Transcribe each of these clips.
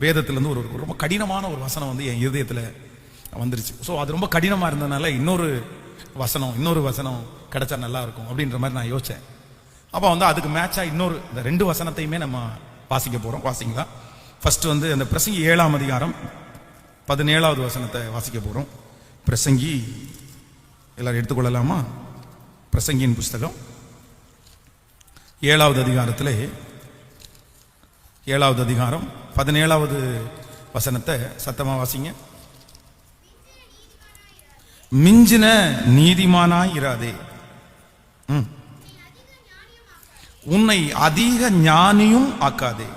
வேதத்திலேருந்து ஒரு ஒரு ரொம்ப கடினமான ஒரு வசனம் வந்து என் இருதயத்தில் வந்துருச்சு. ஸோ அது ரொம்ப கடினமாக இருந்ததுனால இன்னொரு வசனம் இன்னொரு வசனம் கிடைச்சா நல்லா இருக்கும் அப்படின்ற மாதிரி நான் யோசித்தேன் அப்போ வந்து அதுக்கு மேட்சாக இன்னொரு இந்த ரெண்டு வசனத்தையுமே நம்ம வாசிக்க போகிறோம் வாசிங்களா? ஃபஸ்ட்டு வந்து அந்த பிரசங்கி ஏழாம் அதிகாரம் பதினேழாவது வசனத்தை வாசிக்க போகிறோம் பிரசங்கி எல்லாரும் எடுத்துக்கொள்ளலாமா? பிரசங்கியின் புஸ்தகம் ஏழாவது அதிகாரத்திலே ஏழாவது அதிகாரம் பதினேழாவது வசனத்தை சத்தமா வாசிங்க. மிஞ்சின நீதிமானாய் இராதே. உன்னை அதிக ஞானியும் ஆக்காதே.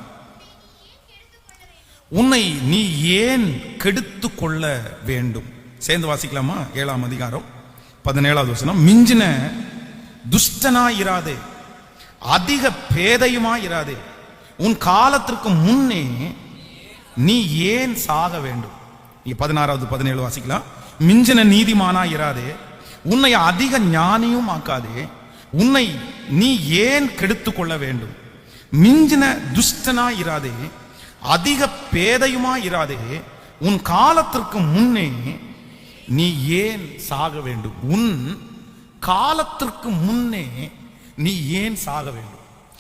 உன்னை நீ ஏன் கெடுத்து கொள்ள வேண்டும்? சேர்ந்து வாசிக்கலாமா? ஏழாம் அதிகாரம் பதினேழாவது வசனம். மிஞ்சின துஷ்டனாயிராதே அதிக பேதையுமாயிராதே உன் காலத்திற்கு முன்னே நீ ஏன் சாக வேண்டும்? நீ பதினாறாவது பதினேழு வாசிக்கலாம். மிஞ்சின நீதிமானா இராதே உன்னை அதிக ஞானியும் ஆக்காதே உன்னை நீ ஏன் கெடுத்து கொள்ள வேண்டும்? மிஞ்சின துஷ்டனாயிராதே அதிக பேதையுமா இராதே உன் காலத்திற்கு முன்னே நீ ஏன் சாக வேண்டும்? உன் காலத்திற்கு முன்னே நீ ஏன் சாக வேண்டும்?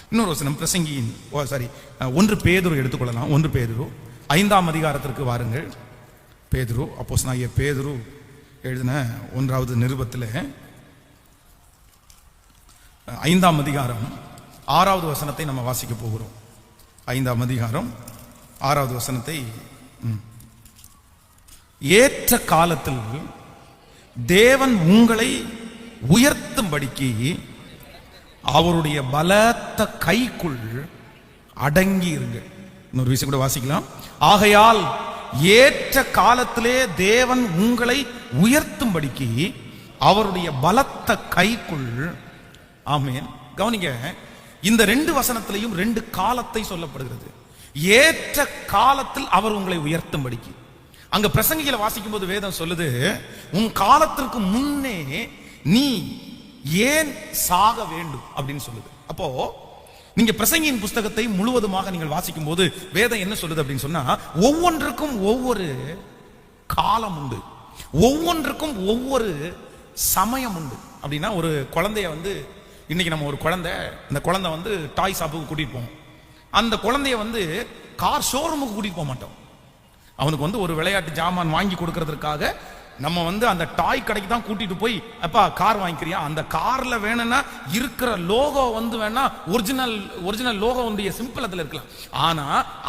இன்னொரு வசனம் பிரசங்கியின் ஓ சாரி ஒன்று பேதுரு எடுத்துக்கொள்ளலாம். ஒன்று பேதுரு. ஐந்தாம் அதிகாரத்திற்கு வாருங்கள். பேதுரு அப்போஸ் நாகிய பேதுரு எழுதின ஒன்றாவது நிருபத்தில் ஐந்தாம் அதிகாரம் ஆறாவது வசனத்தை நம்ம வாசிக்க போகிறோம். ஐந்தாம் அதிகாரம் ஆறாவது வசனத்தை ம். ஏற்ற காலத்தில் தேவன் உங்களை உயர்த்தும்படிக்கு அவருடைய பலத்த கைக்குள் அடங்கி இருங்க. இன்னொரு விஷயம் கூட வாசிக்கலாம். ஆகையால் ஏற்ற காலத்திலே தேவன் உங்களை உயர்த்தும்படிக்கு அவருடைய பலத்த கைக்குள் ஆமேன். கவனிங்க இந்த ரெண்டு வசனத்திலையும் ரெண்டு காலத்தை சொல்லப்படுகிறது. ஏற்ற காலத்தில் அவர் உங்களை உயர்த்தும்படிக்கு. அங்க பிரசங்கிகளை வாசிக்கும் போது வேதம் சொல்லுது உன் காலத்திற்கு முன்னே நீ ஏன் சாக வேண்டும் அப்படின்னு சொல்லுது. அப்போ நீங்க பிரசங்கியின் புஸ்தகத்தை முழுவதுமாக நீங்கள் வாசிக்கும் போது வேதம் என்ன சொல்லுது அப்படின்னு சொன்னா ஒவ்வொன்றுக்கும் ஒவ்வொரு காலம் உண்டு. ஒவ்வொன்றுக்கும் ஒவ்வொரு சமயம் உண்டு. அப்படின்னா ஒரு குழந்தைய வந்து இன்னைக்கு நம்ம ஒரு குழந்தை இந்த குழந்தை வந்து டாய் ஷாப்புக்கு கூட்டிட்டு போவோம். அந்த குழந்தைய வந்து கார் ஷோரூமுக்கு கூட்டிட்டு போக மாட்டோம். அவனுக்கு வந்து ஒரு விளையாட்டு ஜாமான் வாங்கி கொடுக்கறதுக்காக நம்ம வந்து அந்த டாய் கடைக்கு தான் கூட்டிட்டு போய் அப்பா கார் வாங்கிக்கிறியா? அந்த கார்ல வேணும்னா இருக்கிற லோகோ வந்து வேணா ஒரிஜினல் ஒரிஜினல் லோகோ வந்து சிம்பிள் அதுல இருக்கலாம். ஆனா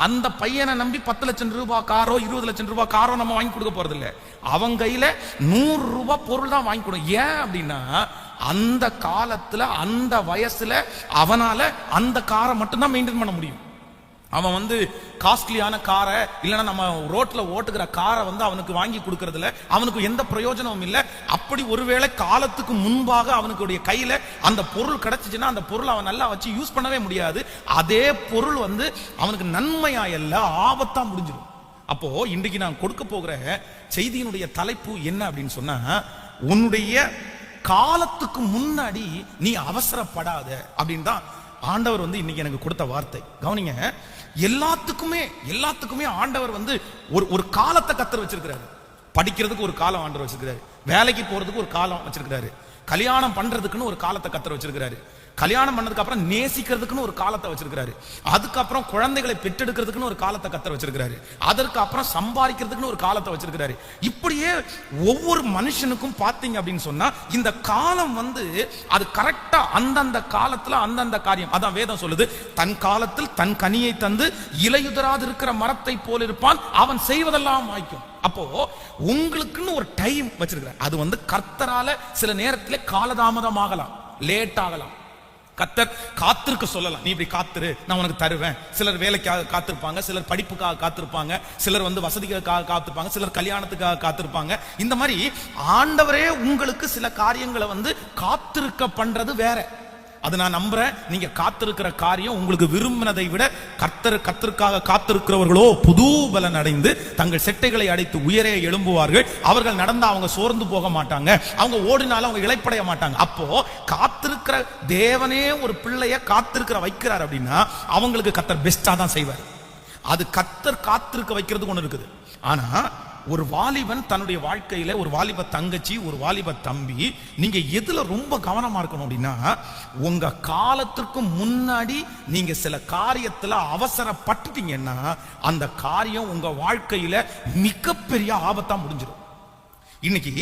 அந்த பையனை நம்பி பத்து லட்சம் ரூபாய் காரோ இருபது லட்சம் ரூபாய் காரோ நம்ம வாங்கி கொடுக்க போறது இல்லை அவன் கையில நூறு ரூபாய் பொருள் தான் வாங்கி கொடுக்கும் ஏன் அப்படின்னா அந்த காலத்துல அந்த வயசுல அவனால அந்த காரை மட்டும்தான் மெயின்டைன் பண்ண முடியும். அவன் வந்து காஸ்ட்லியான காரை இல்லைன்னா நம்ம ரோட்ல ஓட்டுகிற காரை வந்து அவனுக்கு வாங்கி கொடுக்கறதுல அவனுக்கு எந்த பிரயோஜனமும் இல்லை. அப்படி ஒருவேளை காலத்துக்கு முன்பாக அவனுக்குடைய கையில அந்த பொருள் கிடைச்சிச்சுன்னா அந்த பொருள் அவன் நல்லா வச்சு யூஸ் பண்ணவே முடியாது. அதே பொருள் வந்து அவனுக்கு நன்மையா இல்ல ஆபத்தா முடிஞ்சிடும். அப்போ இன்றைக்கு நான் கொடுக்க போகிற செய்தியினுடைய தலைப்பு என்ன அப்படின்னு சொன்னா உன்னுடைய காலத்துக்கு முன்னாடி நீ அவசரப்படாத அப்படின்னு தான் ஆண்டவர் வந்து இன்னைக்கு எனக்கு கொடுத்த வார்த்தை. கவனிங்க எல்லாத்துக்குமே எல்லாத்துக்குமே ஆண்டவர் வந்து ஒரு ஒரு காலத்தை கத்தர் வச்சிருக்கிறாரு. படிக்கிறதுக்கு ஒரு காலம் ஆண்டவர் வச்சிருக்கிறாரு. வேலைக்கு போறதுக்கு ஒரு காலம் வச்சிருக்கிறாரு. கல்யாணம் பண்றதுக்குன்னு ஒரு காலத்தை கத்தர் வச்சிருக்கிறாரு. கல்யாணம் பண்ணதுக்கு அப்புறம் நேசிக்கிறதுக்குன்னு ஒரு காலத்தை வச்சிருக்கிறாரு. அதுக்கப்புறம் குழந்தைகளை பெற்றெடுக்கிறதுக்குன்னு ஒரு காலத்தை கத்தர் வச்சிருக்கிறாரு. அதற்கு அப்புறம் சம்பாதிக்கிறதுக்குன்னு ஒரு காலத்தை வச்சிருக்கிறாரு. இப்படியே ஒவ்வொரு மனுஷனுக்கும் பார்த்தீங்க அப்படின்னு சொன்னா இந்த காலம் வந்து அது கரெக்டா அந்தந்த காலத்துல அந்தந்த காரியம். அதான் வேதம் சொல்லுது தன் காலத்தில் தன் கனியை தந்து இலையுதராது இருக்கிற மரத்தை போல் இருப்பான். அவன் செய்வதெல்லாம் வாய்க்கும். அப்போ உங்களுக்குன்னு ஒரு டைம் வச்சிருக்கிறார். அது வந்து கர்த்தரால சில நேரத்திலே காலதாமதமாகலாம் லேட் ஆகலாம். கத்தர் காத்திருக்க சொல்லலாம். நீ இப்படி காத்துரு நான் உனக்கு தருவேன். சிலர் வேலைக்காக காத்திருப்பாங்க சிலர் படிப்புக்காக காத்திருப்பாங்க சிலர் வந்து வசதிக்காக காத்திருப்பாங்க சிலர் கல்யாணத்துக்காக காத்திருப்பாங்க. இந்த மாதிரி ஆண்டவரே உங்களுக்கு சில காரியங்களை வந்து காத்திருக்க பண்றது வேற. அது நான் நம்புறேன். நீங்க காத்திருக்கிற காரியம் உங்களுக்கு விரும்பினதை விட கர்த்தர் கர்த்தருக்காக காத்திருக்கிறவர்களோ புது பலன் அடைந்து தங்கள் செட்டைகளை அடைத்து உயரே எழும்புவார்கள். அவர்கள் நடந்தா அவங்க சோர்ந்து போக மாட்டாங்க. அவங்க ஓடினாலும் அவங்க இளைப்படைய மாட்டாங்க. அப்போ காத்திருக்கிற தேவனே ஒரு பிள்ளைய காத்திருக்கிற வைக்கிறார் அப்படின்னா அவங்களுக்கு கத்தர் பெஸ்டா தான் செய்வார். அது கத்தர் காத்திருக்க வைக்கிறது ஒன்று இருக்குது. ஆனா ஒரு வாலிபன் தன்னுடைய வாழ்க்கையில ஒரு வாலிப தங்கச்சி ஒரு வாலிப தம்பி நீங்க எதுல ரொம்ப கவனமா இருக்கணும் அப்படின்னா உங்க காலத்திற்கு முன்னாடி நீங்க சில காரியத்துல அவசரப்பட்டுட்டீங்கன்னா அந்த காரியம் உங்க வாழ்க்கையில மிகப்பெரிய ஆபத்தா முடிஞ்சிடும் இன்னைக்கு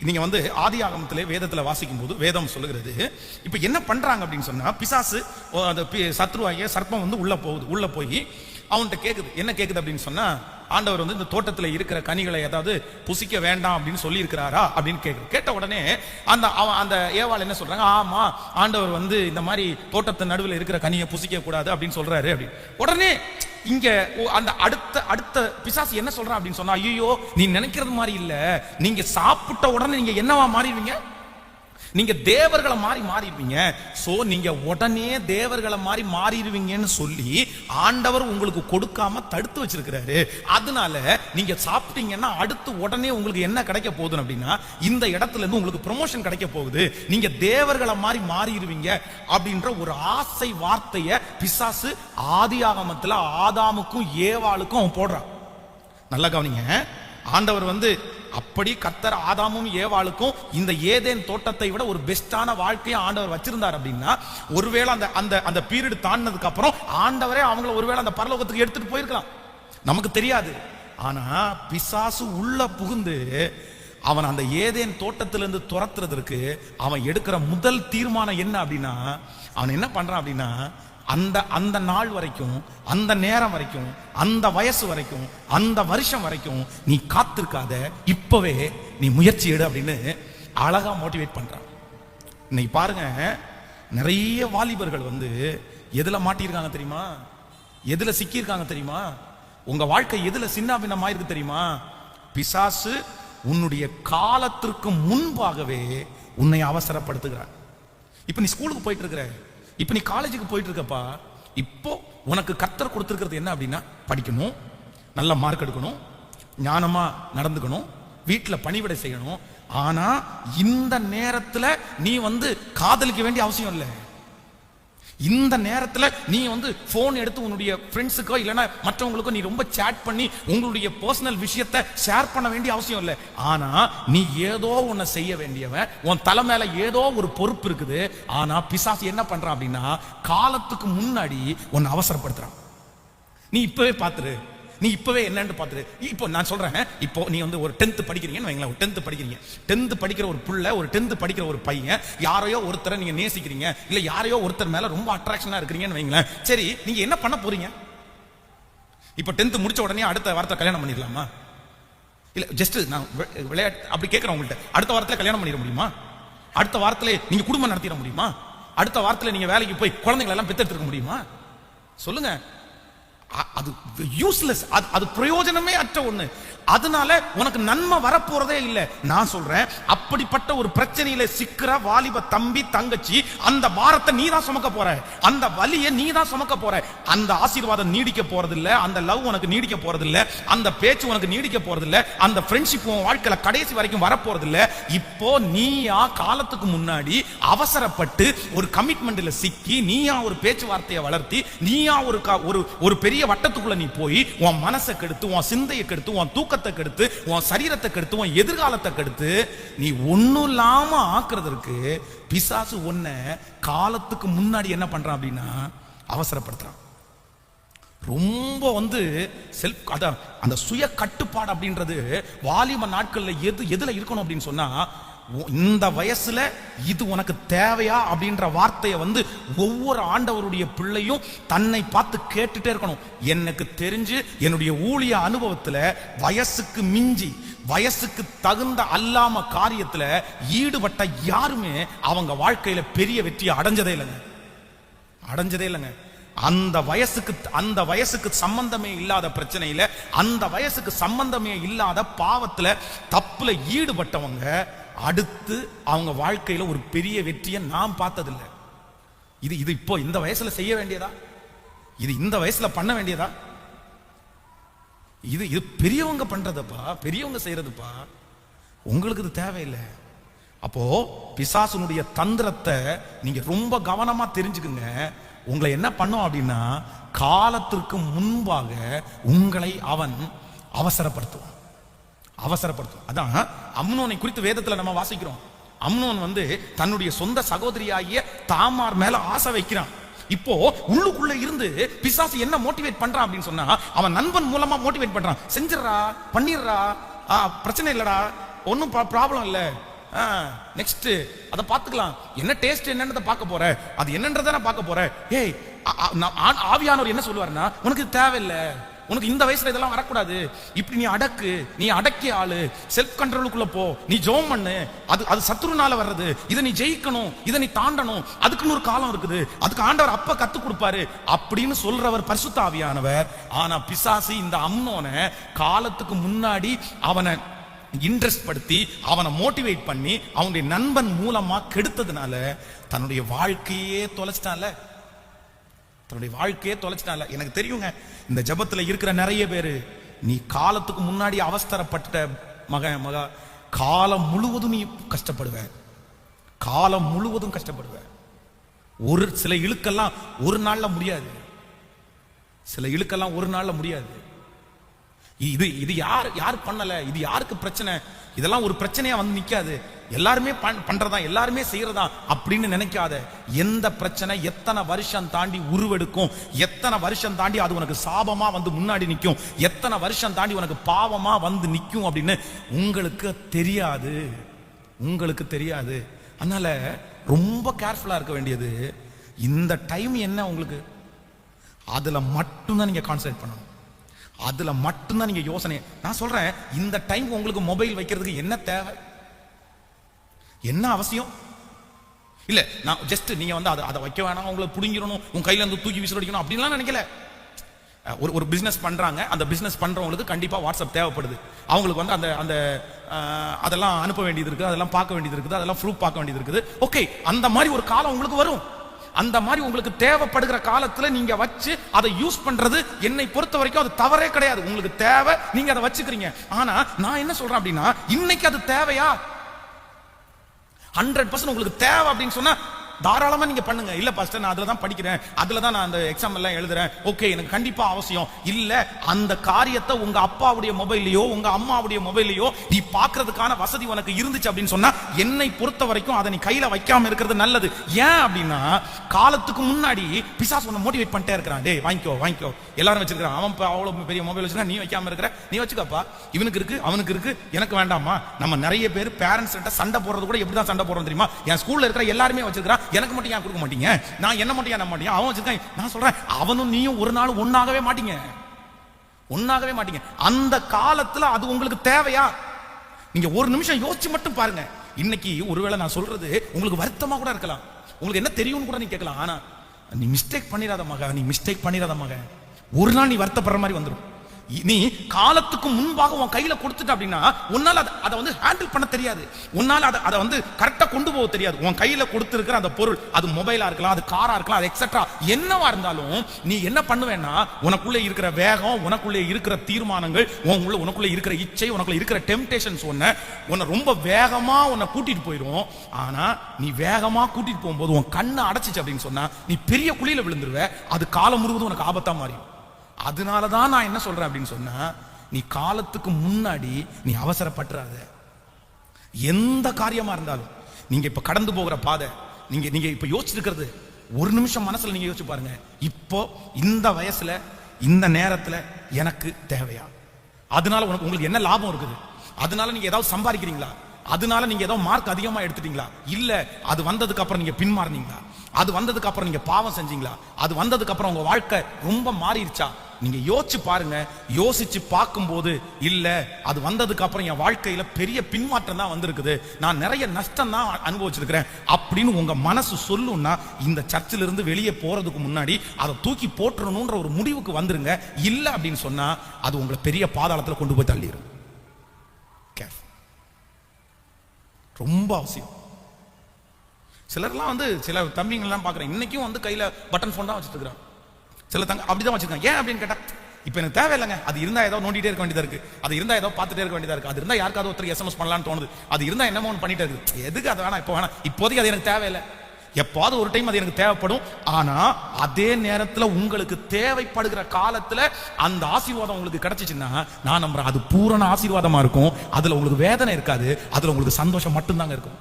நீங்க வந்து ஆதி ஆகமத்திலே வேதத்துல வாசிக்கும் போது வேதம் சொல்லுகிறது இப்ப என்ன பண்றாங்க அப்படின்னு சொன்னா பிசாசு ஓ, அந்த பி- சத்ருவாகிய சர்ப்பம் வந்து உள்ள போகுது உள்ள போய் அவன்கிட்ட கேக்குது. என்ன கேக்குது அப்படின்னு சொன்னா ஆண்டவர் வந்து இந்த தோட்டத்தில் இருக்கிற கனிகளை ஏதாவது புசிக்க வேண்டாம் அப்படின்னு சொல்லி இருக்கிறாரா அப்படின்னு கேட்கு கேட்ட உடனே அந்த அவன் அந்த ஏவாள் என்ன சொல்றாங்க? ஆமா ஆண்டவர் வந்து இந்த மாதிரி தோட்டத்து நடுவில் இருக்கிற கனியை புசிக்க கூடாது அப்படின்னு சொல்றாரு அப்படின்னு உடனே இங்க அந்த அடுத்த அடுத்த பிசாசு என்ன சொல்றான் அப்படின்னு சொன்னா ஐயோ நீ நினைக்கிறது மாதிரி இல்ல. நீங்க சாப்பிட்ட உடனே நீங்க என்னவா மாறிடுவீங்க? நீங்க தேவர்களை மாறி மாறிடுவீங்க. சோ நீங்க உடனே தேவர்களை மாறி மாறிடுவீங்கன்னு சொல்லி ஆண்டவர் உங்களுக்கு கொடுக்காம தடுத்து வச்சிருக்கிறாரு. அதனால நீங்க சாப்பிட்டீங்கன்னா அடுத்து உடனே உங்களுக்கு என்ன கிடைக்க போகுது அப்படின்னா இந்த இடத்துல இருந்து உங்களுக்கு ப்ரொமோஷன் கிடைக்க போகுது. நீங்க தேவர்களை மாறி மாறிடுவீங்க அப்படின்ற ஒரு ஆசை வார்த்தைய பிசாசு ஆதி ஆகமத்துல ஆதாமுக்கும் ஏவாளுக்கும் அவன் போடுறான். நல்லா கவனிங்க. ஆண்டவர் வந்து அப்படி கத்தர் ஆதாமும் ஏவாளுக்கும் இந்த ஏதேன் தோட்டத்தை விட ஒரு பெஸ்டான வாழ்க்கையை ஆண்டவர் வச்சிருந்தார் அப்படின்னா ஒருவேளை அந்த அந்த அந்த பீரியட் தாண்டினதுக்கு அப்புறம் ஆண்டவரே அவங்கள ஒருவேளை அந்த பரலோகத்துக்கு எடுத்துட்டு போயிருக்கலாம். நமக்கு தெரியாது. ஆனா பிசாசு உள்ள புகுந்து அவன் அந்த ஏதேன் தோட்டத்திலிருந்து துரத்துறதற்கு அவன் எடுக்கிற முதல் தீர்மானம் என்ன அப்படின்னா அவன் என்ன பண்றான் அப்படின்னா அந்த அந்த நாள் வரைக்கும் அந்த நேரம் வரைக்கும் அந்த வயசு வரைக்கும் அந்த வருஷம் வரைக்கும் நீ காத்திருக்காத இப்பவே நீ முயற்சி எடு அப்படின்னு அழகா மோட்டிவேட் பண்றான். இன்னைக்கு பாருங்க நிறைய வாலிபர்கள் வந்து எதுல மாட்டியிருக்காங்க தெரியுமா? எதுல சிக்கியிருக்காங்க தெரியுமா? உங்க வாழ்க்கை எதுல சின்ன பின்னமாயிருக்கு தெரியுமா? பிசாசு உன்னுடைய காலத்திற்கு முன்பாகவே உன்னை அவசரப்படுத்துகிறான் இப்ப நீ ஸ்கூலுக்கு போயிட்டு இருக்கிற இப்போ நீ காலேஜுக்கு போயிட்டு இருக்கப்பா இப்போ உனக்கு கத்தர் கொடுத்துருக்கிறது என்ன அப்படின்னா படிக்கணும் நல்ல மார்க் எடுக்கணும் ஞானமா நடந்துக்கணும் வீட்டில் பணிவிடை செய்யணும். ஆனா இந்த நேரத்தில் நீ வந்து காதலிக்க வேண்டிய அவசியம் இல்லை. இந்த நேரத்தில் நீ வந்து ஃபோன் எடுத்து உன்னுடைய ஃப்ரெண்ட்ஸுக்கோ இல்லைன்னா மற்றவங்களுக்கோ நீ ரொம்ப சேட் பண்ணி உங்களுடைய பர்சனல் விஷயத்தை ஷேர் பண்ண வேண்டிய அவசியம் இல்லை. ஆனால் நீ ஏதோ ஒன்று செய்ய வேண்டியவன் உன் தலை மேலே ஏதோ ஒரு பொறுப்பு இருக்குது. ஆனால் பிசாசு என்ன பண்ணுறான் அப்படின்னா காலத்துக்கு முன்னாடி உன்னை அவசரப்படுத்துகிறான் நீ இப்போவே பார்த்துரு நீ இப்பவே என்னன்னு பார்த்துரு. இப்போ நான் சொல்றேன் இப்போ நீ வந்து ஒரு டென்த் படிக்கிறீங்கன்னு வைங்களேன் ஒரு டென்த் படிக்கிறீங்க. டென்த் படிக்கிற ஒரு புள்ள ஒரு டென்த் படிக்கிற ஒரு பையன் யாரையோ ஒருத்தரை நீங்க நேசிக்கிறீங்க இல்ல யாரையோ ஒருத்தர் மேல ரொம்ப அட்ராக்ஷனா இருக்கிறீங்கன்னு வைங்களேன் சரி நீங்க என்ன பண்ண போறீங்க? இப்போ டென்த் முடிச்ச உடனே அடுத்த வாரத்தை கல்யாணம் பண்ணிடலாமா? இல்ல ஜஸ்ட் நான் விளையாட்டு அப்படி கேட்கறேன் உங்கள்கிட்ட அடுத்த வாரத்துல கல்யாணம் பண்ணிட முடியுமா? அடுத்த வாரத்துல நீங்க குடும்பம் நடத்திட முடியுமா? அடுத்த வாரத்துல நீங்க வேலைக்கு போய் குழந்தைங்களை எல்லாம் பெத்தெடுத்துக்க முடியுமா? சொல்லுங்க. அது யூஸ்லெஸ் அது அது பிரயோஜனமே அற்ற ஒன்று அதனால உனக்கு நன்மை வரப்போறதே இல்லை. நான் சொல்றேன் அப்படிப்பட்ட ஒரு பிரச்சனையில சிக்கிற வாலிப தம்பி தங்கச்சி அந்த பாரத்தை நீ தான் சுமக்க போற. அந்த வலியை நீ தான் சுமக்க போற. அந்த ஆசீர்வாதம் நீடிக்க போறது இல்ல அந்த லவ் உனக்கு நீடிக்க போறது இல்ல அந்த பேச்சு உனக்கு நீடிக்க போறது இல்ல அந்த ஃப்ரெண்ட்ஷிப் உன் வாழ்க்கையில கடைசி வரைக்கும் வரப்போறது இல்ல இப்போ நீயா காலத்துக்கு முன்னாடி அவசரப்பட்டு ஒரு கமிட்மெண்ட்ல சிக்கி நீயா ஒரு பேச்சுவார்த்தையை வளர்த்தி நீயா ஒரு ஒரு ஒரு பெரிய வட்டத்துக்குள்ள நீ போய் உன் மனசை கெடுத்து உன் சிந்தையை கெடுத்து உன் தூக்கத்தை கெடுத்து உன் சரீரத்தை கெடுத்து உன் எதிர்காலத்தை கெடுத்து நீ ஒன்றும் இல்லாம ஆக்குறதற்கு பிசாசு ஒன்ன காலத்துக்கு முன்னாடி என்ன பண்றான் அப்படின்னா அவசரப்படுத்துறான். ரொம்ப வந்து செல்ஃப் அதான் அந்த சுய கட்டுப்பாடு அப்படின்றது வாலிப நாட்கள்ல எது எதுல இருக்கணும் அப்படின்னு சொன்னா இந்த வயசுல இது உனக்கு தேவையா அப்படின்ற வார்த்தையை வந்து ஒவ்வொரு ஆண்டவருடைய பிள்ளையும் தன்னை பார்த்து கேட்டுட்டே இருக்கணும். எனக்கு தெரிஞ்சு என்னுடைய ஊழிய அனுபவத்துல வயசுக்கு மிஞ்சி வயசுக்கு தகுந்த அல்லாம காரியத்துல ஈடுபட்ட யாருமே அவங்க வாழ்க்கையில பெரிய வெற்றியை அடைஞ்சதே இல்லைங்க. அடைஞ்சதே இல்லைங்க. அந்த வயசுக்கு அந்த வயசுக்கு சம்பந்தமே இல்லாத பிரச்சனையில அந்த வயசுக்கு சம்பந்தமே இல்லாத பாவத்துல தப்புல ஈடுபட்டவங்க அடுத்து அவங்க வாழ்க்கையில ஒரு பெரிய வெற்றியை நான் பார்த்ததில்லை. இது இது இப்போ இந்த வயசுல செய்ய வேண்டியதா? இது இந்த வயசுல பண்ண வேண்டியதா? இது இது பெரியவங்க பண்றதப்பா பெரியவங்க செய்யறதுப்பா. உங்களுக்கு இது தேவையில்லை. அப்போ பிசாசனுடைய தந்திரத்தை நீங்க ரொம்ப கவனமா தெரிஞ்சுக்குங்க. உங்களை என்ன பண்ணும் அப்படின்னா காலத்திற்கு முன்பாக உங்களை அவன் அவசரப்படுத்துவான். அவசரப்படுத்தும். அதான் அம்னோனை குறித்து வேதத்துல நம்ம வாசிக்கிறோம். அம்னோன் வந்து தன்னுடைய சொந்த சகோதரியாகிய தாமார் மேல ஆசை வைக்கிறான். இப்போ உள்ளுக்குள்ள இருந்து பிசாசு என்ன மோட்டிவேட் பண்றான் அப்படின்னு சொன்னா அவன் நண்பன் மூலமா மோட்டிவேட் பண்றான். செஞ்சிடறா பண்ணிடுறா ஆ, பிரச்சனை இல்லடா ஒன்றும் ப்ராப்ளம் இல்லை. நெக்ஸ்ட் அதை பார்த்துக்கலாம். என்ன டேஸ்ட் என்னன்றதை பார்க்க போற? அது என்னன்றதை நான் பார்க்க போறேன் ஏய் நான் ஆ- ஆவியானவர் என்ன சொல்லுவாருன்னா உனக்கு தேவையில்லை. உனக்கு இந்த வயசுல இதெல்லாம் வரக்கூடாது. இப்படி நீ அடக்கு நீ அடக்கிய ஆளு. செல்ஃப் கண்ட்ரோலுக்குள்ள போ. நீ ஜோம் பண்ணு. அது அது சத்துருனால வர்றது. இதை நீ ஜெயிக்கணும். இதை நீ தாண்டணும். அதுக்குன்னு ஒரு காலம் இருக்குது. அதுக்கு ஆண்டவர் அப்ப கத்து கொடுப்பாரு. அப்படின்னு சொல்றவர் பரிசுத்தாவியானவர் ஆனா பிசாசு இந்த அம்னோன காலத்துக்கு முன்னாடி அவனை இன்ட்ரெஸ்ட் படுத்தி அவனை மோட்டிவேட் பண்ணி அவனுடைய நண்பன் மூலமா கெடுத்ததுனால தன்னுடைய வாழ்க்கையே தொலைச்சிட்டான்ல. தன்னுடைய வாழ்க்கையே தொலைச்சிட்டான்ல. எனக்கு தெரியுங்க இந்த ஜெபத்துல இருக்கிற நிறைய பேரு நீ காலத்துக்கு முன்னாடி அவஸ்தரப்பட்ட மகன் மகா காலம் முழுவதும் நீ கஷ்டப்படுவ. காலம் முழுவதும் கஷ்டப்படுவ. ஒரு சில இழுக்கெல்லாம் ஒரு நாள்ல முடியாது. சில இழுக்கெல்லாம் ஒரு நாள்ல முடியாது. இது இது யார் யார் பண்ணல? இது யாருக்கு பிரச்சனை? இதெல்லாம் ஒரு பிரச்சனையா வந்து நிக்காது. எல்லாருமே பண்- பண்றதா எல்லாருமே செய்யறதா அப்படின்னு நினைக்காத. எந்த பிரச்சனை எத்தனை வருஷம் தாண்டி உருவெடுக்கும். எத்தனை வருஷம் தாண்டி அது உனக்கு சாபமா வந்து முன்னாடி நிற்கும் எத்தனை வருஷம் தாண்டி உனக்கு பாவமா வந்து நிற்கும் அப்படின்னு உங்களுக்கு தெரியாது. உங்களுக்கு தெரியாது. அதனால ரொம்ப கேர்ஃபுல்லா இருக்க வேண்டியது இந்த டைம் என்ன உங்களுக்கு? அதுல மட்டும்தான் நீங்க கான்சென்ட் பண்ணணும். அதுல மட்டும்தான் நீங்க யோசனை. நான் சொல்றேன் இந்த டைம் உங்களுக்கு மொபைல் வைக்கிறதுக்கு என்ன தேவை? என்ன அவசியம்? இல்ல நான் ஜஸ்ட் நீங்க வந்து அதை அதை வைக்க வேணாம் உங்களை புடுங்கிடணும் உங்க கையில இருந்து தூக்கி விசிறடிக்கணும் அப்படின்லாம் நினைக்கல. ஒரு ஒரு பிசினஸ் பண்றாங்க அந்த பிசினஸ் பண்றவங்களுக்கு கண்டிப்பா வாட்ஸ்அப் தேவைப்படுது. அவங்களுக்கு வந்து அந்த அந்த அதெல்லாம் அனுப்ப வேண்டியது இருக்குது அதெல்லாம் பார்க்க வேண்டியது இருக்குது அதெல்லாம் ப்ரூஃப் பார்க்க வேண்டியது இருக்குது. ஓகே அந்த மாதிரி ஒரு காலம் உங்களுக்கு வரும். அந்த மாதிரி உங்களுக்கு தேவைப்படுகிற காலத்துல நீங்க வச்சு அதை யூஸ் பண்றது என்னை பொறுத்த வரைக்கும் அது தவறே கிடையாது. உங்களுக்கு தேவை நீங்க அதை வச்சுக்கிறீங்க. ஆனா நான் என்ன சொல்றேன் அப்படின்னா இன்னைக்கு அது தேவையா? ஹண்ட்ரட் பர்சன்ட் உங்களுக்கு தேவை அப்படின்னு சொன்னா தாராளமாக நீங்கள் பண்ணுங்க. இல்லை பாஸ்டர் நான் அதில் தான் படிக்கிறேன். அதில் தான் நான் அந்த எக்ஸாம் எல்லாம் எழுதுறேன். ஓகே எனக்கு கண்டிப்பாக அவசியம். இல்லை அந்த காரியத்தை உங்கள் அப்பாவுடைய மொபைல்லையோ உங்கள் அம்மாவுடைய மொபைல்லையோ நீ பார்க்கறதுக்கான வசதி உனக்கு இருந்துச்சு அப்படின்னு சொன்னால் என்னை பொறுத்த வரைக்கும் அதை நீ கையில் வைக்காமல் இருக்கிறது நல்லது. ஏன் அப்படின்னா காலத்துக்கு முன்னாடி பிசாஸ் உன்னை மோட்டிவேட் பண்ணிட்டே இருக்கிறான். டே வாங்கிக்கோ வாங்கிக்கோ. எல்லாரும் வச்சிருக்கிறான். அவன் அவ்வளோ பெரிய மொபைல் வச்சிருக்கா நீ வைக்காம இருக்கிற நீ வச்சுக்கப்பா. இவனுக்கு இருக்கு அவனுக்கு இருக்கு. எனக்கு வேண்டாமா? நம்ம நிறைய பேர் பேரண்ட்ஸ்கிட்ட சண்டை போடுறது கூட எப்படி தான் சண்டை போடுறோம் தெரியுமா? என் ஸ்கூல்ல இருக்கிற எல்லாருமே வச்சிருக்கிறான். எனக்கு மட்டும் ஏன் கொடுக்க மாட்டீங்க? நான் என்ன மட்டும் ஏன் நம்ப மாட்டீங்க? அவன் வச்சிருக்கான். நான் சொல்றேன் அவனும் நீயும் ஒரு நாள் ஒன்னாகவே மாட்டீங்க. ஒன்னாகவே மாட்டீங்க. அந்த காலத்துல அது உங்களுக்கு தேவையா? நீங்க ஒரு நிமிஷம் யோசிச்சு மட்டும் பாருங்க. இன்னைக்கு ஒருவேளை நான் சொல்றது உங்களுக்கு வருத்தமா கூட இருக்கலாம். உங்களுக்கு என்ன தெரியும்னு கூட நீ கேட்கலாம். ஆனா நீ மிஸ்டேக் பண்ணிடாத மக. நீ மிஸ்டேக் பண்ணிடாத மக. ஒரு நாள் நீ வருத்தப்படுற மாதிரி வந்துடும் நீ காலத்துக்கு முன்பாக உன் கையில கொடுத்துட்ட அப்படின்னா உன்னால அதை- அதை வந்து ஹேண்டில் பண்ண தெரியாது. உன்னால அதை அதை வந்து கரெக்டா கொண்டு போக தெரியாது. உன் கையில கொடுத்துருக்கிற அந்த பொருள் அது மொபைலா இருக்கலாம் அது காரா இருக்கலாம் அது எக்ஸெட்ரா என்னவா இருந்தாலும் நீ என்ன பண்ணுவேன்னா உனக்குள்ள இருக்கிற வேகம் உனக்குள்ள இருக்கிற தீர்மானங்கள் உனக்குள்ள உனக்குள்ள இருக்கிற இச்சை உனக்குள்ள இருக்கிற டெம்டேஷன்ஸ் ஒன்ன உன்னை ரொம்ப வேகமா உன்னை கூட்டிட்டு போயிடும் ஆனா நீ வேகமா கூட்டிட்டு போகும்போது உன் கண்ணை அடைச்சிச்சு அப்படின்னு சொன்னா நீ பெரிய குழியில விழுந்துருவ அது காலம் முழுவதும் உனக்கு ஆபத்தா மாறிடும். அதனால தான் நான் என்ன சொல்றேன் அப்படின்னு சொன்னா நீ காலத்துக்கு முன்னாடி நீ அவசரப்பட்டுறாத. எந்த காரியமா இருந்தாலும் நீங்க இப்ப கடந்து போகிற பாதை நீங்க நீங்க இப்ப யோசிச்சிருக்கிறது ஒரு நிமிஷம் மனசுல நீங்க யோசிச்சு பாருங்க. இப்போ இந்த வயசுல இந்த நேரத்துல எனக்கு தேவையா? அதனால உனக்கு உங்களுக்கு என்ன லாபம் இருக்குது? அதனால நீங்க ஏதாவது சம்பாதிக்கிறீங்களா? அதனால நீங்க ஏதோ மார்க் அதிகமா எடுத்துட்டீங்களா? இல்ல அது வந்ததுக்கு அப்புறம் நீங்க பின்மாறினீங்களா? அது வந்ததுக்கு அப்புறம் நீங்க பாவம் செஞ்சீங்களா? அது வந்ததுக்கு அப்புறம் உங்க வாழ்க்கை ரொம்ப மாறிடுச்சா? நீங்க யோசிச்சு பாருங்க. யோசிச்சு பார்க்கும்போது இல்ல அது வந்ததுக்கு அப்புறம் என் வாழ்க்கையில பெரிய பின்மாற்றம் தான் வந்திருக்குது. நான் நிறைய நஷ்டம் தான் அனுபவிச்சிருக்கிறேன். அப்படின்னு உங்க மனசு சொல்லும்னா இந்த சர்ச்சில் இருந்து வெளியே போறதுக்கு முன்னாடி அதை தூக்கி போட்டுறணும்ன்ற ஒரு முடிவுக்கு வந்துருங்க. இல்ல அப்படின்னு சொன்னா அது உங்களை பெரிய பாதாளத்துல கொண்டு போய் தள்ளிடும் ரொம்ப அவசியம். சிலர்லாம் வந்து சில தம்பிங்கெல்லாம் பார்க்குறேன் இன்றைக்கும் வந்து கையில் பட்டன் ஃபோன் தான் வச்சுட்டு சில தங்க அப்படிதான் வச்சுருக்கேன் ஏன் அப்படின்னு கேட்டால் இப்போ எனக்கு தேவையில்லைங்க. அது இருந்தால் ஏதோ நோண்டிகிட்டே இருக்க வேண்டியதாக இருக்குது அது இருந்தால் ஏதோ பார்த்துட்டே இருக்க வேண்டியதாக இருக்குது அது இருந்தால் யாருக்காவது ஒருத்தர் எஸ்எம்எஸ் பண்ணலான்னு தோணுது. அது இருந்தால் என்னமோ ஒன்று பண்ணிட்டு இருக்குது. எதுக்கு அது வேணாம் இப்போ வேணாம். இப்போதைக்கு அது எனக்கு தேவையில்லை. எப்பாவது ஒரு டைம் அது எனக்கு தேவைப்படும். ஆனா அதே நேரத்தில் உங்களுக்கு தேவைப்படுகிற காலத்துல அந்த ஆசீர்வாதம் உங்களுக்கு கிடைச்சிச்சுன்னா நான் நம்புறேன் அது பூரண ஆசீர்வாதமா இருக்கும். அதுல உங்களுக்கு வேதனை இருக்காது. அதுல உங்களுக்கு சந்தோஷம் மட்டும்தாங்க இருக்கும்.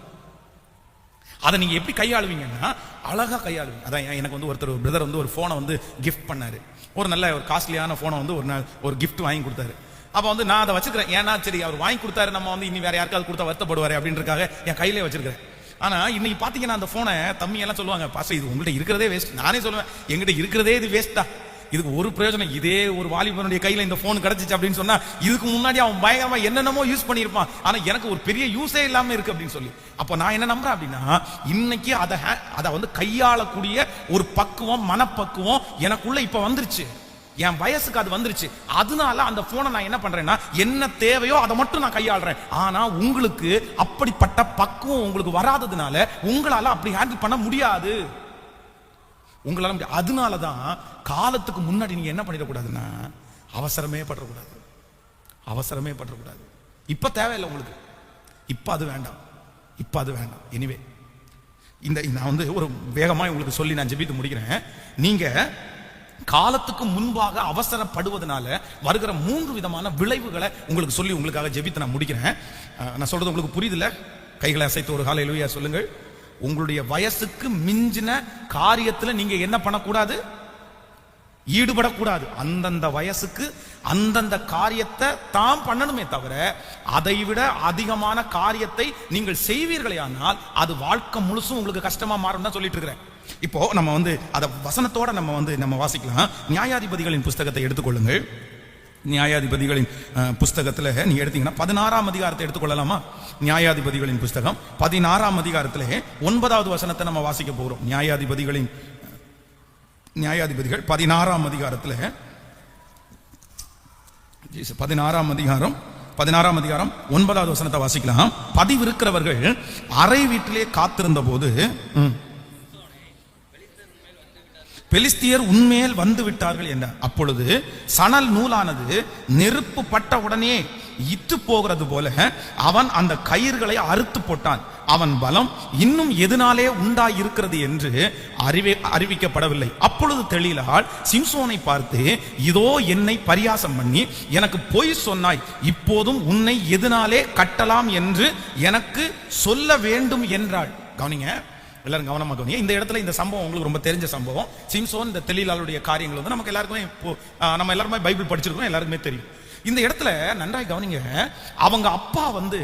அதை நீங்கள் எப்படி கையாளுவீங்கன்னா அழகாக கையாளுவீங்க. அதான் எனக்கு வந்து ஒருத்தர் பிரதர் வந்து ஒரு ஃபோனை வந்து கிஃப்ட் பண்ணார். ஒரு நல்ல ஒரு காஸ்ட்லியான ஃபோனை வந்து ஒரு நாள் ஒரு கிஃப்ட் வாங்கி கொடுத்தாரு. அப்போ வந்து நான் அதை வச்சுக்கிறேன். ஏன்னா சரி அவர் வாங்கி கொடுத்தாரு நம்ம வந்து இனி வேற யாருக்காவது கொடுத்தா வருத்தப்படுவாரு அப்படின்றக்காக என் கையிலே வச்சிருக்கிறேன். ஆனால் இன்னைக்கு பார்த்தீங்கன்னா அந்த ஃபோனை தம்மியெல்லாம் சொல்லுவாங்க பாச இது உங்கள்கிட்ட இருக்கிறதே வேஸ்ட் நானே சொல்லுவேன் எங்கிட்ட இருக்கிறதே இது வேஸ்ட்டா இதுக்கு ஒரு பிரயோஜனம். இதே ஒரு வாலிபனுடைய கையில இந்த போன் கிடைச்சிச்சு அப்படின்னு சொன்னா இதுக்கு முன்னாடி அவன் பயங்கரமா என்னென்னமோ யூஸ் பண்ணியிருப்பான். ஆனா எனக்கு ஒரு பெரிய யூஸே இல்லாம இருக்கு அப்படின்னு சொல்லி. அப்போ நான் என்ன நம்புறேன் அப்படின்னா இன்னைக்கு அதை அதை வந்து கையாளக்கூடிய ஒரு பக்குவம் மனப்பக்குவம் எனக்குள்ள இப்ப வந்துருச்சு. என் வயசுக்கு அது வந்துருச்சு. அதனால அந்த போனை நான் என்ன பண்றேன்னா என்ன தேவையோ அதை மட்டும் நான் கையாளுறேன். ஆனா உங்களுக்கு அப்படிப்பட்ட பக்குவம் உங்களுக்கு வராததுனால உங்களால அப்படி ஹேண்டில் பண்ண முடியாது. உங்களால் முடியாது அதனால தான் காலத்துக்கு முன்னாடி நீங்கள் என்ன பண்ணிடக்கூடாதுன்னா அவசரமே படக்கூடாது. அவசரமே படக்கூடாது. இப்போ தேவையில்லை உங்களுக்கு. இப்போ அது வேண்டாம். இப்போ அது வேண்டாம். எனிவே இந்த நான் வந்து ஒரு வேகமாக உங்களுக்கு சொல்லி நான் ஜெபித்து முடிக்கிறேன். நீங்கள் காலத்துக்கு முன்பாக அவசரப்படுவதனால வருகிற மூன்று விதமான விளைவுகளை உங்களுக்கு சொல்லி உங்களுக்காக ஜெபித்து நான் முடிக்கிறேன். நான் சொல்றது உங்களுக்கு புரியுதுல கைகளை அசைத்து ஒரு காலை எழுவியா சொல்லுங்கள். உங்களுடைய வயசுக்கு மிஞ்சின காரியத்துல நீங்க என்ன பண்ணக்கூடாது? ஈடுபடக்கூடாது. அந்தந்த வயசுக்கு அந்தந்த காரியத்தை தான் பண்ணணுமே தவிர அதை விட அதிகமான காரியத்தை நீங்கள் செய்வீர்களே ஆனால் அது வாழ்க்கை முழுசும் உங்களுக்கு கஷ்டமா மாறும் தான் சொல்லிட்டு இருக்கிறேன் இப்போ நம்ம வந்து அதை வசனத்தோட நம்ம வந்து நம்ம வாசிக்கலாம். நியாயாதிபதிகளின் புஸ்தகத்தை எடுத்துக்கொள்ளுங்கள். நியாயாதிபதிகளின் புஸ்தகத்தில் நீ எடுத்தீங்கன்னா பதினாறாம் அதிகாரத்தை எடுத்துக்கொள்ளலாமா? நியாயாதிபதிகளின் புஸ்தகம் பதினாறாம் அதிகாரத்தில் ஒன்பதாவது வசனத்தை நம்ம வாசிக்க போகிறோம் நியாயாதிபதிகளின் நியாயாதிபதிகள் பதினாறாம் அதிகாரத்தில் பதினாறாம் அதிகாரம் பதினாறாம் அதிகாரம் ஒன்பதாவது வசனத்தை வாசிக்கலாம். பதிவிருக்கிறவர்கள் அறை வீட்டிலே காத்திருந்த போது ம், பெலிஸ்தியர் உண்மையில் வந்து விட்டார்கள் என்றார். அப்பொழுது சணல் நூலானது நெருப்பு பட்ட உடனே இத்து போகிறது போல அவன் அந்த கயிர்களை அறுத்து போட்டான். அவன் பலம் இன்னும் எதனாலே உண்டாயிருக்கிறது என்று அறிவி அறிவிக்கப்படவில்லை. அப்பொழுது தெளிலால் சிம்சோனை பார்த்து இதோ என்னை பரியாசம் பண்ணி எனக்கு பொய் சொன்னாய். இப்போதும் உன்னை எதனாலே கட்டலாம் என்று எனக்கு சொல்ல வேண்டும் என்றாள். கவனிங்க எல்லாரும் கவனமாக கவனிங்க. இந்த இடத்துல இந்த சம்பவம் உங்களுக்கு ரொம்ப தெரிஞ்ச சம்பவம். சிம்சோன் இந்த தெளிலாளுடைய காரியங்கள் வந்து நமக்கு எல்லாருக்குமே இப்போ நம்ம எல்லாருமே பைபிள் படிச்சிருக்கோம் எல்லாருக்குமே தெரியும். இந்த இடத்துல நன்றாய் கவனிங்க. அவங்க அப்பா வந்து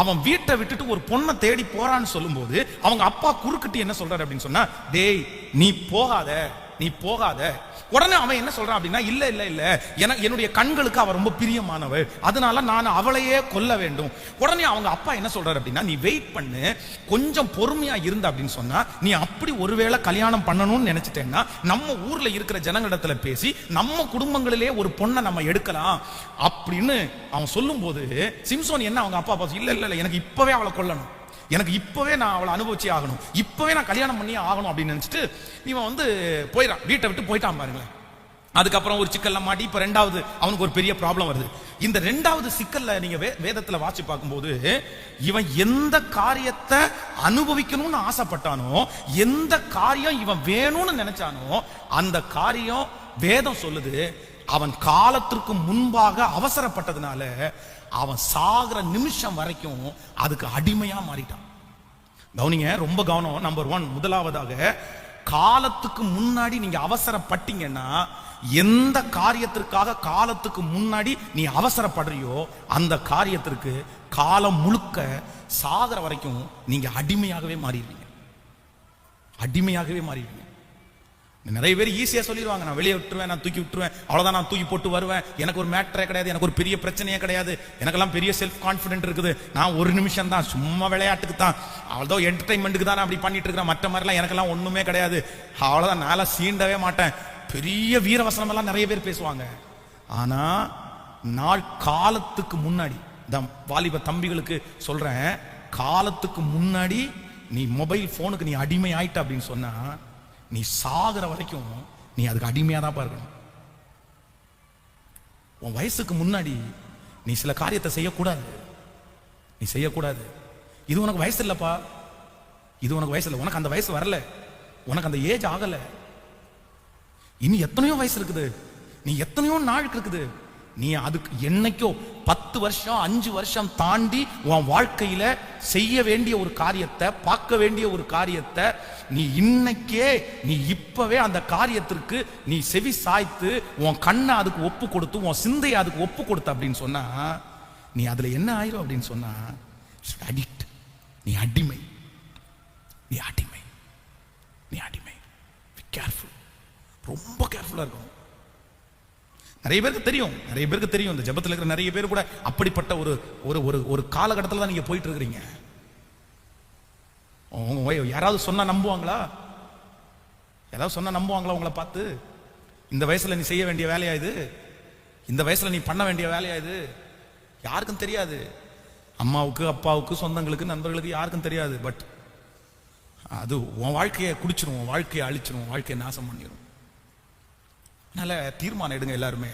அவன் வீட்டை விட்டுட்டு ஒரு பொண்ணை தேடி போறான்னு சொல்லும்போது அவங்க அப்பா குறுக்கிட்டு என்ன சொல்றாரு அப்படின்னு சொன்னா டேய் நீ போகாத. நீ போகாத. உடனே அவன் என்ன சொல்றான் அப்படின்னா இல்ல இல்ல இல்ல. எனக்கு என்னுடைய கண்களுக்கு அவ ரொம்ப பிரியமானவள். அதனால நான் அவளையே கொல்ல வேண்டும். உடனே அவங்க அப்பா என்ன சொல்றாரு அப்படின்னா நீ வெயிட் பண்ணு. கொஞ்சம் பொறுமையா இருந்த அப்படின்னு சொன்னா நீ அப்படி ஒருவேளை கல்யாணம் பண்ணணும்னு நினைச்சிட்டேன்னா நம்ம ஊர்ல இருக்கிற ஜனங்களிடத்துல பேசி நம்ம குடும்பங்களிலே ஒரு பொண்ணை நம்ம எடுக்கலாம். அப்படின்னு அவன் சொல்லும்போது சிம்சோன் என்ன அவங்க அப்பா பார்த்து இல்ல இல்ல இல்ல. எனக்கு இப்பவே அவளை கொல்லணும். எனக்கு இப்போவே நான் அவளை அனுபவிச்சே ஆகணும். இப்போவே நான் கல்யாணம் பண்ணி ஆகணும் அப்படின்னு நினச்சிட்டு இவன் வந்து போயிடான் வீட்டை விட்டு போயிட்டான் பாருங்களேன். அதுக்கப்புறம் ஒரு சிக்கல்ல மாட்டி இப்போ ரெண்டாவது அவனுக்கு ஒரு பெரிய ப்ராப்ளம் வருது. இந்த ரெண்டாவது சிக்கல்ல நீங்க வே- வேதத்துல வாசி பார்க்கும்போது இவன் எந்த காரியத்தை அனுபவிக்கணும்னு ஆசைப்பட்டானோ எந்த காரியம் இவன் வேணும்னு நினைச்சானோ அந்த காரியம் வேதம் சொல்லுது. அவன் காலத்திற்கு முன்பாக அவசரப்பட்டதுனால அவன் சாகிற நிமிஷம் வரைக்கும் அதுக்கு அடிமையா மாறிட்டான். கவனிங்க ரொம்ப கவனம். நம்பர் ஒன் முதலாவதாக காலத்துக்கு முன்னாடி நீங்க அவசரப்பட்டீங்கன்னா எந்த காரியத்திற்காக காலத்துக்கு முன்னாடி நீ அவசரப்படுறியோ அந்த காரியத்திற்கு காலம் முழுக்க சாகிற வரைக்கும் நீங்க அடிமையாகவே மாறிடுவீங்க. அடிமையாகவே மாறிடுவீங்க. நிறைய பேர் ஈஸியாக சொல்லிடுவாங்க நான் வெளியே விட்டுருவேன் நான் தூக்கி விட்டுருவேன் அவ்வளோதான் நான் தூக்கி போட்டு வருவேன். எனக்கு ஒரு மேட்டரே கிடையாது எனக்கு ஒரு பெரிய பிரச்சனையே கிடையாது. எனக்கெல்லாம் பெரிய செல்ஃப் கான்ஃபிடென்ட் இருக்குது. நான் ஒரு நிமிஷம் தான் சும்மா விளையாட்டுக்கு தான். அவ்வளோதான் என்டர்டைன்மெண்ட்டுக்கு தான் நான் அப்படி பண்ணிட்டு இருக்கிறேன். மற்ற மாதிரிலாம் எனக்கெல்லாம் ஒன்றுமே கிடையாது. அவ்வளோதான் நான்லாம் சீண்டவே மாட்டேன். பெரிய வீரவசனம் எல்லாம் நிறைய பேர் பேசுவாங்க. ஆனால் நாள் காலத்துக்கு முன்னாடி இந்த வாலிப தம்பிகளுக்கு சொல்கிறேன் காலத்துக்கு முன்னாடி நீ மொபைல் ஃபோனுக்கு நீ அடிமை ஆயிட்ட அப்படின்னு சொன்னால் நீ சாகிற வரைக்கும் நீ அதுக்கு அடிமையாக தான் இருக்கணும். உன் வயசுக்கு முன்னாடி நீ சில காரியத்தை செய்யக்கூடாது. நீ செய்யக்கூடாது. இது உனக்கு வயசு இல்லைப்பா. இது உனக்கு வயசு இல்லை. உனக்கு அந்த வயசு வரல. உனக்கு அந்த ஏஜ் ஆகலை. இனி எத்தனையோ வயசு இருக்குது. நீ எத்தனையோ நாள் இருக்குது. நீ அதுக்கு என்னைக்கோ பத்து வருஷம் அஞ்சு வருஷம் தாண்டி உன் வாழ்க்கையில செய்ய வேண்டிய ஒரு காரியத்தை பார்க்க வேண்டிய ஒரு காரியத்தை நீ இன்னைக்கே நீ இப்பவே அந்த காரியத்திற்கு நீ செவி சாய்த்து உன் கண்ணை அதுக்கு ஒப்பு கொடுத்து உன் சிந்தையை அதுக்கு ஒப்பு கொடுத்த அப்படின்னு சொன்னா நீ அதுல என்ன ஆயிரும் அப்படின்னு சொன்னா அடிக்ட் நீ அடிமை. நீ அடிமை. நீ அடிமை. கேர்ஃபுல் ரொம்ப கேர்ஃபுல்லா இருக்கணும். நிறைய பேருக்கு தெரியும். நிறைய பேருக்கு தெரியும். இந்த ஜெபத்தில் இருக்கிற நிறைய பேர் கூட அப்படிப்பட்ட ஒரு ஒரு ஒரு ஒரு காலகட்டத்தில் தான் நீங்க போயிட்டு இருக்கிறீங்க. யாராவது சொன்னா நம்புவாங்களா? யாராவது சொன்னா நம்புவாங்களா உங்களை பார்த்து? இந்த வயசுல நீ செய்ய வேண்டிய வேலையா இது? இந்த வயசுல நீ பண்ண வேண்டிய வேலையா இது? யாருக்கும் தெரியாது. அம்மாவுக்கு அப்பாவுக்கு சொந்தங்களுக்கு நண்பர்களுக்கு யாருக்கும் தெரியாது. பட் அது உன் வாழ்க்கையை குடிச்சிரும் உன் வாழ்க்கையை அழிச்சிரும் உன் வாழ்க்கையை நாசம் பண்ணிடும் அதனால தீர்மானம் எடுங்க எல்லாருமே.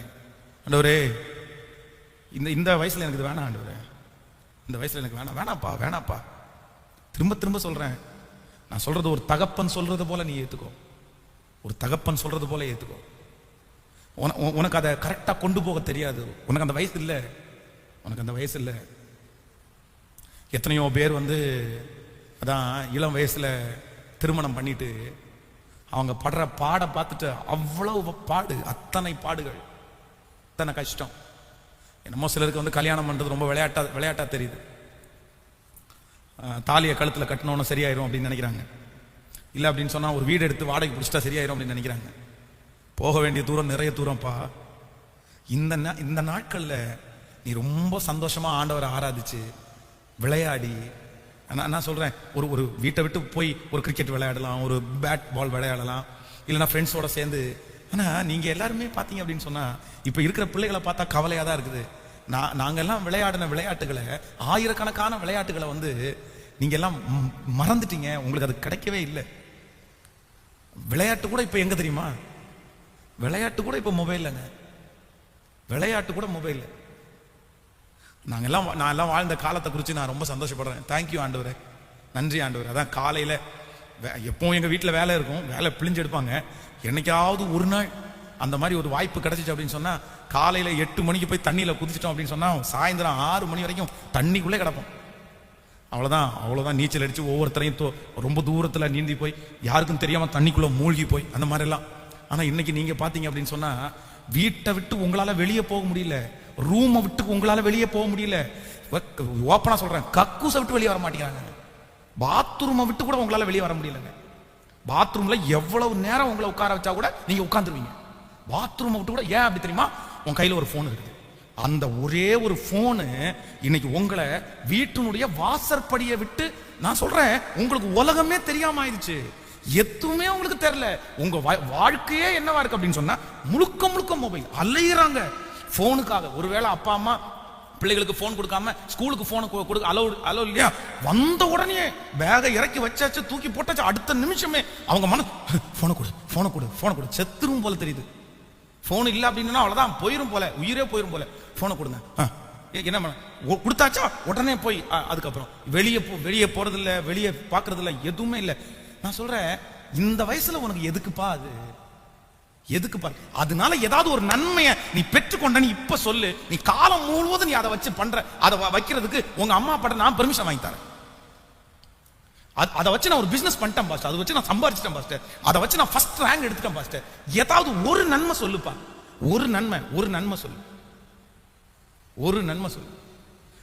ஆண்டவரே இந்த இந்த வயசுல எனக்கு இது வேணாம் ஆண்டவரே. இந்த வயசுல எனக்கு வேணாம். வேணாப்பா வேணாப்பா திரும்ப திரும்ப சொல்றேன். நான் சொல்றது ஒரு தகப்பன் சொல்றது போல நீ ஏத்துக்கோ. ஒரு தகப்பன் சொல்றது போல ஏத்துக்கோ. உன- உனக்கு அதை கரெக்டா கொண்டு போக தெரியாது. உனக்கு அந்த வயசு இல்லை. உனக்கு அந்த வயசு இல்லை. எத்தனையோ பேர் வந்து அதான் இளம் வயசுல திருமணம் பண்ணிட்டு அவங்க படுற பாட பார்த்துட்டு அவ்வளவு பாடு அத்தனை பாடுகள். அத்தனை கஷ்டம். என்னமோ சிலருக்கு வந்து கல்யாணம் பண்றது ரொம்ப விளையாட்டா விளையாட்டா தெரியுது. தாலியை கழுத்தில் கட்டணும்னு சரியாயிரும் அப்படின்னு நினைக்கிறாங்க. இல்லை அப்படின்னு சொன்னால் ஒரு வீடு எடுத்து வாடகை பிடிச்சிட்டா சரியாயிரும் அப்படின்னு நினைக்கிறாங்க. போக வேண்டிய தூரம் நிறைய தூரம்ப்பா. இந்த நா- இந்த நாட்களில் நீ ரொம்ப சந்தோஷமாக ஆண்டவரை ஆராதிச்சு விளையாடி நான் நான் சொல்கிறேன் ஒரு ஒரு வீட்டை விட்டு போய் ஒரு கிரிக்கெட் விளையாடலாம் ஒரு பேட் பால் விளையாடலாம் இல்லைன்னா ஃப்ரெண்ட்ஸோட சேர்ந்து ஆனால் நீங்கள் எல்லாருமே பார்த்தீங்க அப்படின்னு சொன்னால் இப்போ இருக்கிற பிள்ளைகளை பார்த்தா கவலையாக தான் இருக்குது. நான் நாங்கள்லாம் விளையாடின விளையாட்டுகளை ஆயிரக்கணக்கான விளையாட்டுகளை வந்து நீங்கள் எல்லாம் மறந்துட்டீங்க. உங்களுக்கு அது கிடைக்கவே இல்லை. விளையாட்டு கூட இப்போ எங்கே தெரியுமா? விளையாட்டு கூட இப்போ மொபைல்லங்க விளையாட்டு கூட மொபைல் நாங்கள்லாம் நான் எல்லாம் வாழ்ந்த காலத்தை குறித்து நான் ரொம்ப சந்தோஷப்படுறேன். தேங்க்யூ ஆண்டவரே. நன்றி ஆண்டவர். அதான் காலையில் வே- எப்பவும் எங்கள் வீட்டில் வேலை இருக்கும். வேலை பிழிஞ்சு எடுப்பாங்க. என்னைக்காவது ஒரு நாள் அந்த மாதிரி ஒரு வாய்ப்பு கிடைச்சிச்சு அப்படின்னு சொன்னால் காலையில் எட்டு மணிக்கு போய் தண்ணியில் குதிச்சிட்டோம் அப்படின்னு சொன்னால் சாயந்தரம் ஆறு மணி வரைக்கும் தண்ணிக்குள்ளே கிடப்போம். அவ்வளோதான் அவ்வளோதான் நீச்சல் அடித்து ஒவ்வொருத்தரையும் தோ- ரொம்ப தூரத்தில் நீந்தி போய் யாருக்கும் தெரியாமல் தண்ணிக்குள்ளே மூழ்கி போய் அந்த மாதிரிலாம். ஆனால் இன்றைக்கி நீங்கள் பார்த்தீங்க அப்படின்னு சொன்னால் வீட்டை விட்டு உங்களால் வெளியே போக முடியல. ரூமை விட்டு உங்களால் வெளியே போக முடியல. ஓப்பனாக சொல்கிறேன் கக்கூசை விட்டு வெளியே வர மாட்டேங்கிறாங்க. பாத்ரூமை விட்டு கூட உங்களால் வெளியே வர முடியலங்க. பாத்ரூமில் எவ்வளவு நேரம் உங்களை உட்கார வச்சா கூட நீங்கள் உட்காந்துருவீங்க பாத்ரூமை விட்டு கூட ஏன் அப்படி தெரியுமா? உன் கையில் ஒரு ஃபோன் இருக்குது. அந்த ஒரே ஒரு ஃபோனு இன்னைக்கு உங்களை வீட்டினுடைய வாசற்படியை விட்டு நான் சொல்றேன் உங்களுக்கு உலகமே தெரியாம ஆயிடுச்சு. எதுவுமே உங்களுக்கு தெரியல. உங்க வாழ்க்கையே என்னவா இருக்கு அப்படின்னு சொன்னா முழுக்க முழுக்க மொபைல் அலையிறாங்க. போனுக்காக ஒருவேளை அப்பா அம்மா பிள்ளைகளுக்கு போன் கொடுக்காம ஸ்கூலுக்கு ஃபோனை கொடுக்க அலோ அலோ இல்லையா? வந்த உடனே பேகை இறக்கி வச்சாச்சு தூக்கி போட்டாச்சு. அடுத்த நிமிஷமே அவங்க மன போனை கொடு போனை கொடு போனை கொடு. செத்துரும் போல தெரியுது. ஃபோன் இல்லை அப்படின்னா அவ்வளோதான் போயிரும் போல. உயிரே போயிரும் போல. ஃபோனை கொடுங்க. ஆ, ஏ, என்ன பண்ண? கொடுத்தாச்சா? உடனே போய் ஆ, அதுக்கப்புறம். வெளியே போ வெளியே போகிறதில்ல வெளியே பார்க்குறதில்ல எதுவுமே இல்லை. நான் சொல்கிறேன் இந்த வயசில் உனக்கு எதுக்குப்பா அது? எதுக்கு பாரு அதனால ஏதாவது ஒரு நன்மையை நீ பெற்றுக்கொண்ட இப்ப சொல்லு. நீ காலம் முழுவதும் நீ அதை வச்சு பண்ற. அதை வ- வைக்கிறதுக்கு உங்க அம்மா அப்பா நான் பெர்மிஷன் வாங்கி தரேன். அதை வச்சு நான் ஒரு பிசினஸ் பண்ணிட்டேன் பாஸ்டர். அதை வச்சு நான் சம்பாரிச்சிட்டேன் பாஸ்டர். அதை வச்சு நான் ஃபர்ஸ்ட் ரேங்க் எடுத்துட்டேன் பாஸ்டர். ஏதாவது ஒரு நன்மை சொல்லுப்பா. ஒரு நன்மை ஒரு நன்மை சொல்லு. ஒரு நன்மை சொல்லு.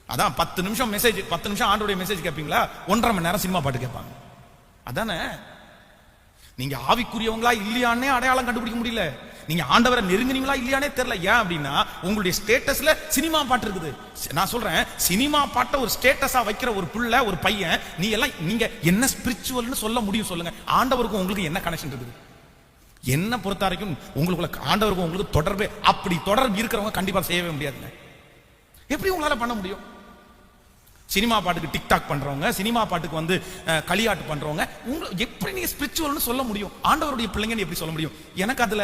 அதான் பத்து நிமிஷம் மெசேஜ் பத்து நிமிஷம் ஆண்டோடைய மெசேஜ் கேட்பீங்களா ஒன்றரை மணி நேரம் சினிமா பாட்டு கேட்பாங்க. அதானே? நீங்க ஆவிக்குரியவங்களா இல்லையான்னே அடையாளம் கண்டுபிடிக்க முடியல. நீங்க ஆண்டவரை நெருங்குனீங்களா இல்லையானே தெரியல. ஏன் அப்படின்னா உங்களுடைய ஸ்டேட்டஸ்ல சினிமா பாட்டு இருக்குது. நான் சொல்றேன் சினிமா பாட்டை ஒரு ஸ்டேட்டஸா வைக்கிற ஒரு பிள்ளை ஒரு பையன் நீ எல்லாம் நீங்க என்ன ஸ்பிரிச்சுவல்னு சொல்ல முடியும் சொல்லுங்க. ஆண்டவருக்கும் உங்களுக்கு என்ன கனெக்ஷன் இருக்குது? என்ன பொறுத்த வரைக்கும் உங்களுக்குள்ள ஆண்டவருக்கும் உங்களுக்கு தொடர்பு அப்படி தொடர்பு இருக்கிறவங்க கண்டிப்பா செய்யவே முடியாதுங்க. எப்படி உங்களால பண்ண முடியும்? சினிமா பாட்டுக்கு டிக்டாக் பண்றவங்க சினிமா பாட்டுக்கு வந்து களியாட்டு பண்றவங்க உங்களை எப்படி நீங்க ஸ்பிரிச்சுவல்னு சொல்ல முடியும்? ஆண்டவருடைய பிள்ளைங்கன்னு எப்படி சொல்ல முடியும்? எனக்கு அதுல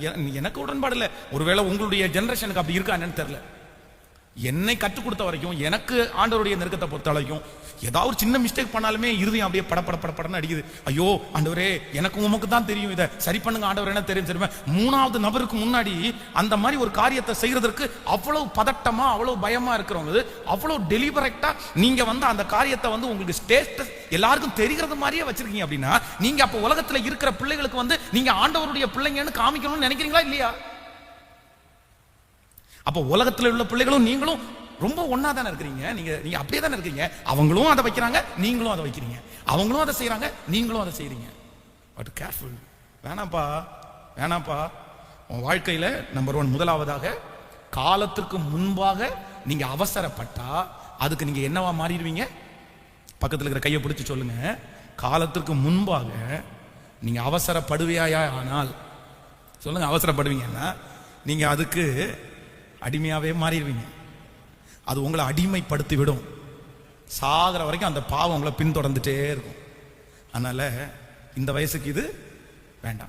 எ- எனக்கு உடன்பாடு இல்லை. ஒருவேளை உங்களுடைய ஜெனரேஷனுக்கு அப்படி இருக்கா என்னன்னு தெரியல. என்னை கற்றுக் கொடுத்த வரைக்கும் எனக்கு ஆண்டவருடைய நெருக்கத்தை பொறுத்த வரைக்கும் ஏதாவது ஒரு சின்ன மிஸ்டேக் பண்ணாலுமே இருதயம் அப்படியே பட பட பட படன்னு அடிக்குது. ஐயோ ஆண்டவரே எனக்கு உமக்கு தான் தெரியும் இதை. சரி பண்ணுங்க ஆண்டவர் என்ன தெரியும் தெரியுமா? மூணாவது நபருக்கு முன்னாடி அந்த மாதிரி ஒரு காரியத்தை செய்யறதற்கு அவ்வளவு பதட்டமா அவ்வளவு பயமா இருக்கிறவங்க அவ்வளவு டெலிபரேட்டா நீங்க வந்து அந்த காரியத்தை வந்து உங்களுக்கு ஸ்டேட்டஸ் எல்லாருக்கும் தெரிகிறது மாதிரியே வச்சிருக்கீங்க அப்படின்னா நீங்க அப்ப உலகத்துல இருக்கிற பிள்ளைகளுக்கு வந்து நீங்க ஆண்டவருடைய பிள்ளைங்கன்னு காமிக்கணும்னு நினைக்கிறீங்களா இல்லையா? அப்போ உலகத்துல உள்ள பிள்ளைகளும் நீங்களும் ரொம்ப ஒன்னா தானே இருக்கிறீங்க? நீங்க நீங்க அப்படியே தானே இருக்கீங்க? அவங்களும் அதை வைக்கிறாங்க நீங்களும் அதை வைக்கிறீங்க. அவங்களும் அதை செய்யறாங்க நீங்களும் அதை செய்யறீங்க பட் கேர்ஃபுல் வேணாம்ப்பா வேணாம்ப்பா. உன் வாழ்க்கையில நம்பர் ஒன் முதலாவதாக காலத்திற்கு முன்பாக நீங்க அவசரப்பட்டா அதுக்கு நீங்க என்னவா மாறிடுவீங்க? பக்கத்தில் இருக்கிற கையை பிடிச்சி சொல்லுங்க. காலத்திற்கு முன்பாக நீங்க அவசரப்படுவியாயா ஆனால்? சொல்லுங்க அவசரப்படுவீங்கன்னா நீங்க அதுக்கு அடிமையாவே மாறிடுவீங்க. அது உங்களை அடிமைப்படுத்தி விடும் சாகிற வரைக்கும் அந்த பாவம் உங்களை பின்தொடர்ந்துட்டே இருக்கும். அதனால இந்த வயசுக்கு இது வேண்டாம்.